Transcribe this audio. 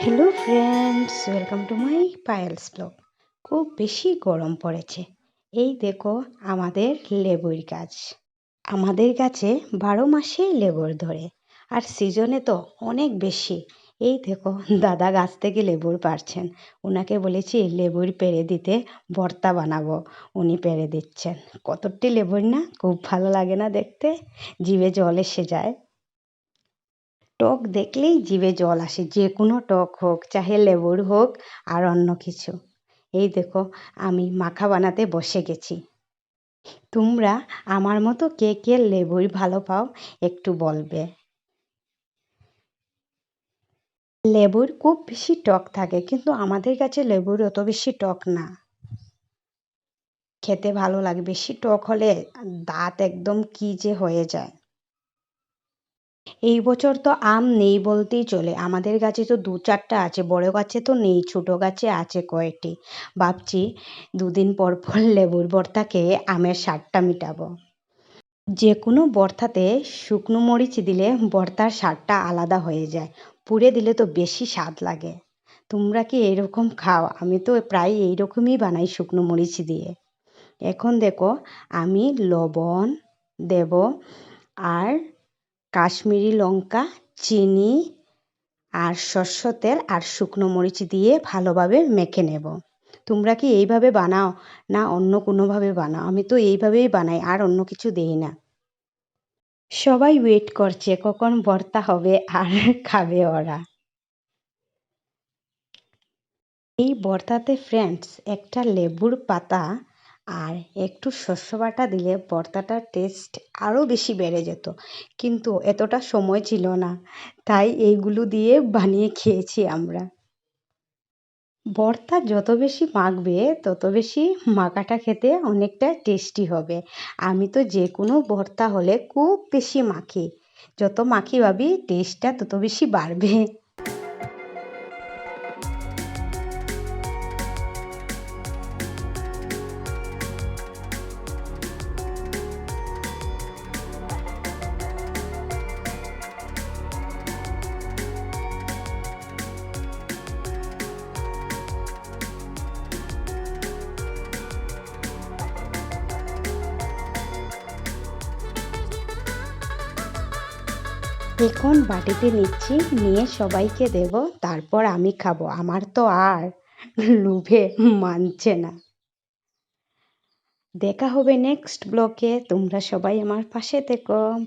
Hello friends welcome to my Payel's blog খুব বেশি গরম পড়েছে। এই দেখো, আমাদের লেবুর গাছ। আমাদের গাছে বারো মাসেই লেবুর ধরে, আর সিজনে তো অনেক বেশি। এই দেখো, দাদা গাছ থেকে লেবুর পারছেন। ওনাকে বলেছি, লেবুর পেরে দিতে ভর্তা বানাবো। উনি পেরে দিচ্ছেন। কতটি লেবুর না? খুব ভালো লাগে না দেখতে। জিভে জল এসে যায়। টক দেখলেই জিভে জল আসে, যে কোনো টক হোক, চাহে লেবুর হোক আর অন্য কিছু। এই দেখো, আমি মাখা বানাতে বসে গেছি। তোমরা আমার মতো কে কে লেবুর ভালো পাও একটু বলবে? লেবুর খুব বেশি টক থাকে, কিন্তু আমাদের কাছে লেবুর অত বেশি টক না। খেতে ভালো লাগে, বেশি টক হলে দাঁত একদম কি যে হয়ে যায়। এই বছর তো আম নেই বলতেই চলে। আমাদের গাছে তো দু চারটা আছে, বড় গাছে তো নেই, ছোট গাছে আছে কয়েকটি। ভাবছি দুদিন পর পর লেবুর ভর্তা খেয়ে আমের স্বাদটা মিটাবো। যে কোনো ভর্তাতে শুকনো মরিচ দিলে ভর্তার স্বাদটা আলাদা হয়ে যায়। পুড়ে দিলে তো বেশি স্বাদ লাগে। তোমরা কি এরকম খাও? আমি তো প্রায় এইরকমই বানাই শুকনো মরিচ দিয়ে। এখন দেখো, আমি লবণ দেব আর কাশ্মীরি লঙ্কা, চিনি আর সর্ষের তেল আর শুকনো মরিচ দিয়ে ভালোভাবে মেখে নেব। তোমরা কি এইভাবে বানাও না অন্য কোনোভাবে বানাও? আমি তো এইভাবেই বানাই, আর অন্য কিছু দিই না। সবাই ওয়েট করছে, কখন ভর্তা হবে আর খাবে ওরা। এই ভর্তাতে ফ্রেন্ডস একটা লেবুর পাতা আর একটু শস্য বাটা দিলে ভর্তাটার টেস্ট আরও বেশি বেড়ে যেত। কিন্তু এতটা সময় ছিল না, তাই এইগুলো দিয়ে বানিয়ে খেয়েছি আমরা। ভর্তা যত বেশি মাখবে, তত বেশি মাখাটা খেতে অনেকটা টেস্টি হবে। আমি তো যে কোনো ভর্তা হলে খুব বেশি মাখি। যত মাখি ভাবি টেস্টটা তত বেশি বাড়বে। এখন বাটিতে নিচ্ছি, নিয়ে সবাইকে দেব, তারপর আমি খাব। আমার তো আর লোভে মানছে না। দেখা হবে নেক্সট ব্লকে তোমরা সবাই আমার পাশে থেকো।